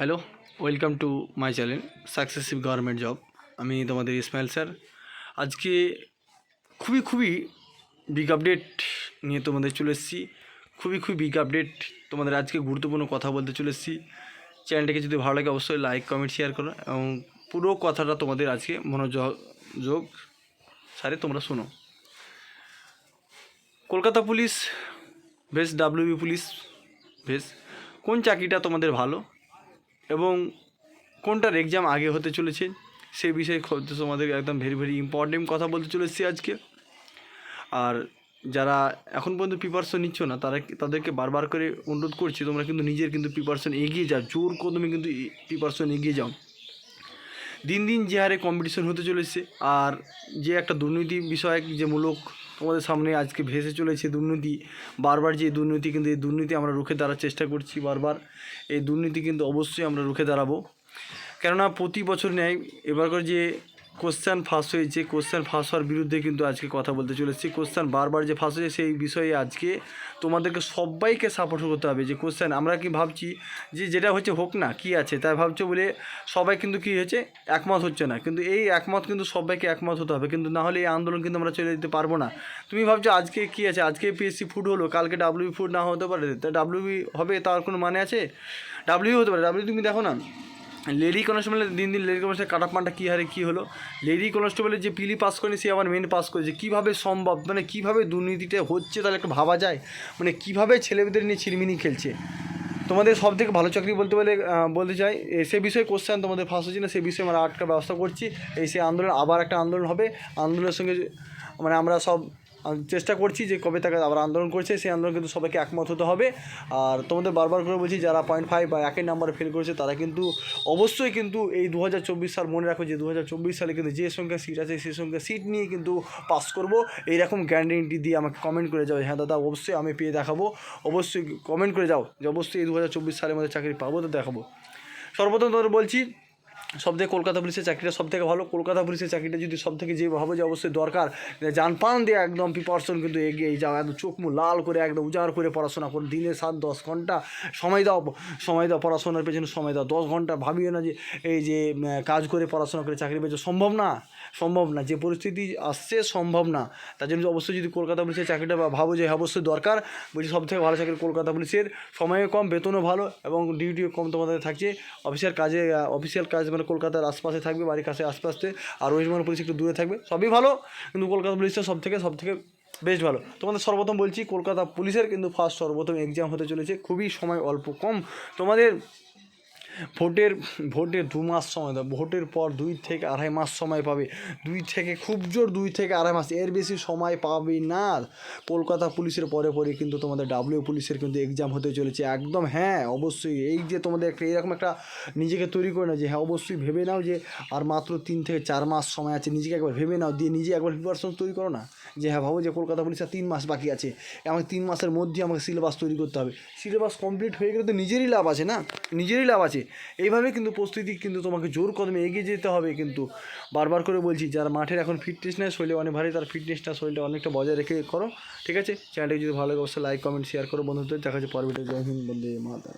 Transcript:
Hello, welcome to my channel, successive government job. আমি তোমাদের Ismail sir. আজকে খুবই খুবই বিগ আপডেট নিয়ে তোমাদের চলে এসেছি। খুবই খুবই বিগ আপডেট তোমাদের আজকে গুরুত্বপূর্ণ কথা বলতে চলে এসেছি। চ্যানেলটাকে যদি ভালো লাগে অবশ্যই লাইক কমেন্ট শেয়ার করো এবং পুরো কথাটা তোমাদের আজকে মনোযোগ সারে তোমরা শোনো। কলকাতা পুলিশ, বেশ ডাব্লিউবি পুলিশ, বেশ। কোন চাকরিটা তোমাদের ভালো? এবং কোনটার এক্সাম আগে হতে চলেছে, সেই বিষয়ে তোমাদের একদম ভেরি ভেরি ইম্পর্টেন্ট কথা বলতে চলেছি আজকে। আর যারা এখন পর্যন্ত প্রিপারেশন নিচ্ছ না, তারা তাদেরকে বারবার করে অনুরোধ করছি, তোমরা কিন্তু নিজের কিন্তু প্রিপারেশন এগিয়ে যাও, জোর কদমে কিন্তু প্রিপারেশন এগিয়ে যাও। দিন দিন যে হারে কম্পিটিশন হতে চলেছে, আর যে একটা দুর্নীতি বিষয়ক যে মূলক তোমাদের সামনে আজকে ভেসে চলেছে দুর্নীতি। বারবার যে দুর্নীতি কিন্তু, এই দুর্নীতি আমরা রুখে দাঁড়ার চেষ্টা করছি বারবার। এই দুর্নীতি কিন্তু অবশ্যই আমরা রুখে দাঁড়াবো। কেননা প্রতি বছর ন্যায় করে যে কোশ্চেন ফাঁস হয়েছে। কোশ্চেন ফাঁস হওয়ার বিরুদ্ধে কিন্তু আজকে কথা বলতে চলেছি। কোশ্চেন বারবার যে ফাঁস হয়েছে সেই বিষয়ে আজকে তোমাদেরকে সবাইকে সাপোর্ট করতে হবে যে কোশ্চেন আমরা কি ভাবছি যে যেটা হচ্ছে হোক না, কি আছে? তাই ভাবছ বলে সবাই কিন্তু কি হয়েছে একমত হচ্ছে না। কিন্তু এই একমত কিন্তু সবাইকে একমত হতে হবে। কিন্তু না হলে এই আন্দোলন কিন্তু আমরা চলে যেতে পারব না। তুমি ভাবছ আজকে কি আছে? আজকে পিএসসি ফুড হলো, কালকে ডাব্লিউ ফুড না হতে পারে? তা ডাব্লিউ হবে তার কোনো মানে আছে? ডাব্লিউ হতে পারে। ডাব্লিউ তুমি দেখো না। লেডি কনস্টেবলের দিন দিন লেডি কনস্টেবল কাট পানটা কী হারে কী হলো? লেডি কনস্টেবলের যে পিলি পাস করেনি, সে আবার মেন পাস করেছে। কীভাবে সম্ভব? মানে কীভাবে দুর্নীতিটা হচ্ছে তাহলে একটু ভাবা যায়? মানে কীভাবে ছেলেমেয়েদের নিয়ে ছিরমিনি খেলছে? তোমাদের সব থেকে ভালো চাকরি বলতে বলে বলতে চাই সে বিষয়ে কোশ্চেন তোমাদের ফাঁস হচ্ছে না, সে বিষয়ে আমরা আটকার ব্যবস্থা করছি। এই সে আন্দোলন, আবার একটা আন্দোলন হবে। আন্দোলনের সঙ্গে মানে আমরা সব চেষ্টা করছি যে কবে তাকে আবার আন্দোলন করছে, সেই আন্দোলন কিন্তু সবাইকে একমত হতে হবে। আর তোমাদের বারবার করে বলছি, যারা পয়েন্ট ফাইভ বা একের নাম্বারে ফেল করেছে, তারা কিন্তু অবশ্যই কিন্তু এই দু হাজার চব্বিশ সাল মনে রাখো যে দু সালে কিন্তু যে সংখ্যা সিট আছে, সেই সংখ্যা সিট নিয়ে কিন্তু পাস করব। এইরকম গ্যারান্টি দিয়ে আমাকে কমেন্ট করে যাও হ্যাঁ দাদা, অবশ্যই আমি পেয়ে দেখাবো। অবশ্যই কমেন্ট করে যাও যে, অবশ্যই এই দু সালের মধ্যে চাকরি পাবো তো দেখাবো। সর্বপ্রথম তোমাদের বলছি সব থেকে কলকাতা পুলিশের চাকরিটা সব থেকে ভালো কলকাতা পুলিশের চাকরিটা যদি সব থেকে যে ভাবো যে অবশ্যই দরকার যান পান দিয়ে একদম প্রিপারেশন কিন্তু এগিয়ে যাও, একদম চোখ মুখ লাল করে, একদম উজাড় করে পড়াশোনা করো দিনে সাত, দশ ঘণ্টা সময় দাও সময় দাও পড়াশোনার পেছনে, সময় দাও। দশ ঘণ্টা ভাবিও না যে এই যে কাজ করে পড়াশোনা করে চাকরি পেয়েছ। সম্ভব না সম্ভব না। যে পরিস্থিতি আসছে, সম্ভব না। তার জন্য অবশ্যই যদি কলকাতা পুলিশের চাকরিটা ভাবো যে অবশ্যই দরকার, বলছি সব থেকে ভালো চাকরি কলকাতা পুলিশের। সময়ও কম, বেতনও ভালো এবং ডিউটিও কম তোমাদের থাকছে। অফিসিয়াল কাজে, অফিসিয়াল কাজ মানে কলকাতার আশপাশে থাকবে, বাড়ির কাছে আশপাশে, আর ওয়েস্ট বেঙ্গল পুলিশ একটু দূরে থাকবে। সবই ভালো, কিন্তু কলকাতা পুলিশটা সব থেকে সব থেকে বেশ ভালো। তোমাদের সর্বপ্রথম বলছি, কলকাতা পুলিশের কিন্তু ফার্স্ট সর্বপ্রথম এক্সাম হতে চলেছে, খুবই সময় অল্প কম। তোমাদের ভোটের ভোটের দু মাস সময় দাও। ভোটের পর দুই থেকে আড়াই মাস সময় পাবে। দুই থেকে খুব জোর দুই থেকে আড়াই মাস। এর বেশি সময় পাবে না। কলকাতা পুলিশের পরে পরে কিন্তু তোমাদের ডাব্লিউ পুলিশের কিন্তু এক্সাম হতে চলেছে। একদম হ্যাঁ অবশ্যই। এই যে তোমাদের একটা, এরকম একটা নিজেকে তৈরি করে নাও যে হ্যাঁ অবশ্যই ভেবে নাও যে, আর মাত্র তিন থেকে চার মাস সময় আছে। নিজেকে একবার ভেবে নাও। দিয়ে নিজে একবার প্রিপারেশন তৈরি করো না। যে হ্যাঁ ভাবো যে, কলকাতা পুলিশের তিন মাস বাকি আছে। আমাকে তিন মাসের মধ্যে আমাকে সিলেবাস তৈরি করতে হবে। সিলেবাস কমপ্লিট হয়ে গেলে তো নিজেরই লাভ আছে না? নিজেরই লাভ আছে। এইভাবে কিন্তু প্রস্তুতি কিন্তু তোমাকে জোর কদমে এগিয়ে যেতে হবে কিন্তু বারবার করে বলছি, যারা মাঠের এখন ফিটনেস নেয় শরীরে অনেক ভারী, তার ফিটনেসটা শরীরটা অনেকটা বজায় রেখে করো, ঠিক আছে? চ্যানেলটি যদি ভালো লাগে, অবশ্যই লাইক কমেন্ট শেয়ার করো বন্ধুদের, দেখা যাচ্ছে পরবর্তী জয় হিন্দ, বন্দে মাতা